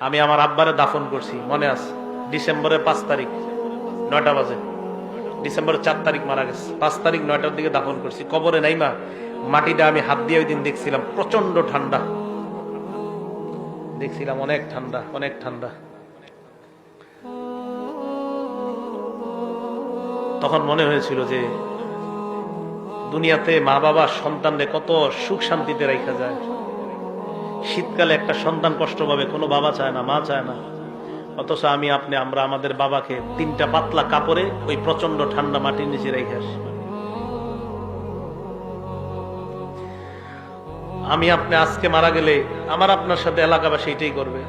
আমি আমার আব্বারে দাফন করছি, মনে আছে? ডিসেম্বরের পাঁচ তারিখ, নয়টা বাজে। ডিসেম্বরের চার তারিখ মারা গেছে। পাঁচ তারিখ নয়টার দিকে দাফন করছি। কবরে নাই মা। মাটিটা আমি হাত দিয়ে ওই দিন দেখছিলাম প্রচণ্ড ঠান্ডা। দেখছিলাম অনেক ঠান্ডা অনেক ঠান্ডা। তখন মনে হয়েছিল যে দুনিয়াতে মা বাবা সন্তানদের কত সুখ শান্তিতে রাখা যায়। শীতকালে একটা সন্তান কষ্ট পাবে, কোনো বাবা চায় না, মা চায় না। অথচ আমি, আপনি, আমরা আমাদের বাবাকে তিনটা পাতলা কাপড়ে ওই প্রচণ্ড ঠান্ডা মাটির নিচে রেখে আসি। আমি, আপনি, আজকে মারা গেলে আমার আপনার সাথে এলাকাবাসী এটাই করবে।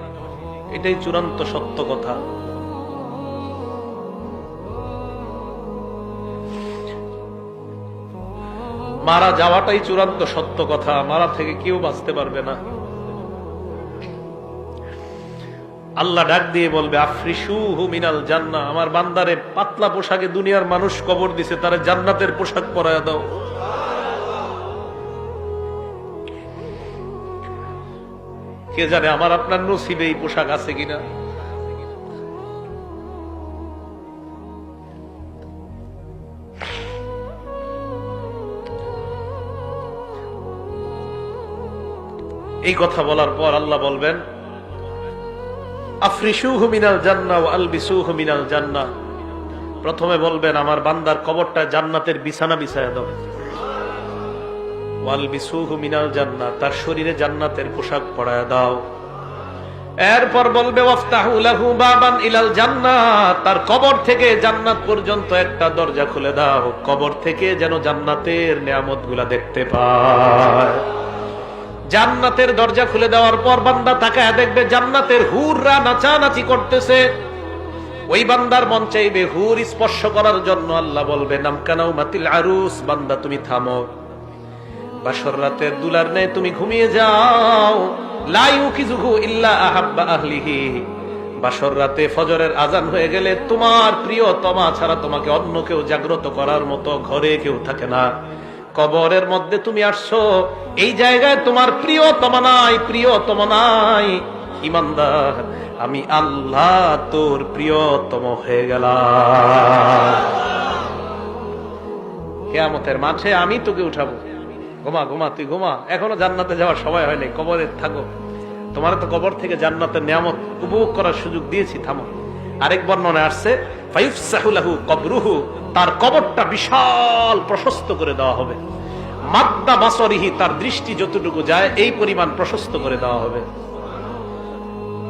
এটাই চূড়ান্ত সত্য কথা। মারা যাওয়াটাই চূড়ান্ত সত্য কথা। মারা থেকে কেউ বাঁচতে পারবে না। আল্লাহ ডাক দিয়ে বলবে আফ্রিসু মিনাল জান্না আমার বান্দারে পাতলা পোশাকে দুনিয়ার মানুষ কবর দিছে, তারা জান্নাতের পোশাক পরায় দাও। কে জানে আমার আপনার নসিবে এই পোশাক আছে কিনা? এই কথা বলার পর আল্লাহ বলবেন প্রথমে বলবেন, আমার বান্দার কবরটা জান্নাতের বিছানা বিছায়া জান্না, তার শরীরে জান্নাতের পোশাক পরায়া দাও। এরপর বলবে তার কবর থেকে জান্নাত পর্যন্ত একটা দরজা খুলে দাও। কবর থেকে যেন জান্নাতের নিয়ামতগুলা দেখতে পায়। জান্নাতের দরজা খুলে দেওয়ার পর বান্দা তাকায় দেখবে জান্নাতের হুররা নাচানাচি করতেছে। ওই বান্দার মন চাইবে হুর স্পর্শ করার জন্য আল্লাহ বলবে নামকানাও মাতিল আরুস, বান্দা তুমি থামো। রাতের দুলার নেই তুমি ঘুমিয়ে যাও। ইল্লা রাতে ফজরের আজান হয়ে গেলে তোমার প্রিয় তমা ছাড়া তোমাকে অন্য কেউ জাগ্রত করার মতো ঘরে কেউ থাকে না। কবরের মধ্যে তুমি আসছো, এই জায়গায় তোমার প্রিয় তমা নাই প্রিয় তমা নাই। ইমানদার, আমি আল্লাহ তোর প্রিয়তম হয়ে গেলাম। কেয়ামতের মাঠে আমি তোকে উঠাবো। ঘুমা ঘুমা, তুই ঘুমা। এখনও জান্নাতে যাওয়ার সময় হয়নি, কবরে থাকো। তোমার তো কবর থেকে জান্নাতের নিয়ামত উপভোগ করার সুযোগ দিয়েছি, থামো। আরেক বর্ণনা আসছে ফাইফসাহুলাহু কবরুহু, তার কবরটা বিশাল প্রশস্ত করে দেওয়া হবে। মাদ্দা বাসরিহি, তার দৃষ্টি যতটুকু যায়, এই পরিমাণ প্রশস্ত করে দেওয়া হবে।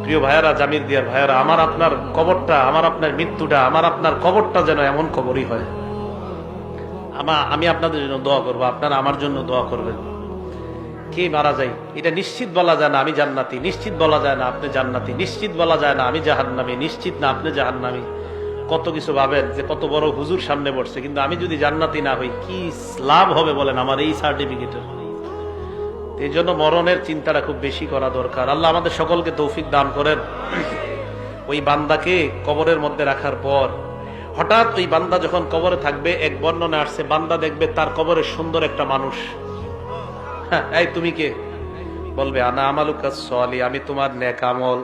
প্রিয় ভাইয়ারা, জামির দিয়ার ভাইয়ারা, আমার আপনার কবরটা, আমার আপনার মৃত্যুটা, আমার আপনার কবরটা যেন এমন কবরই হয়। আমা, আমি আপনাদের জন্য দোয়া করব, আপনারা আমার জন্য দোয়া করবেন। কে মারা যায়? এটা নিশ্চিত বলা যায় না আমি জান্নাতি, নিশ্চিত বলা যায় না আপনি জান্নাতি, নিশ্চিত বলা যায় না আমি জাহান্নামি, নিশ্চিত না আপনি জাহান্নামি। কত কিছু ভাবেন যে কত বড় হুজুর সামনে বসছে, কিন্তু আমি যদি জান্নাতি না হই, কি লাভ হবে বলেন আমার এই সার্টিফিকেটের এই জন্য মরণের চিন্তাটা খুব বেশি করা দরকার। আল্লাহ আমাদের সকলকে তৌফিক দান করেন। ওই বান্দাকে কবরের মধ্যে রাখার পর হঠাৎ ওই বান্দা যখন কবরে থাকবে, এক বর্ণনা আসছে বান্দা দেখবে তার কবরে সুন্দর একটা মানুষ। এই তুমি কে? বলবে আনা আমালুকা সলি আমি তোমার নেক আমল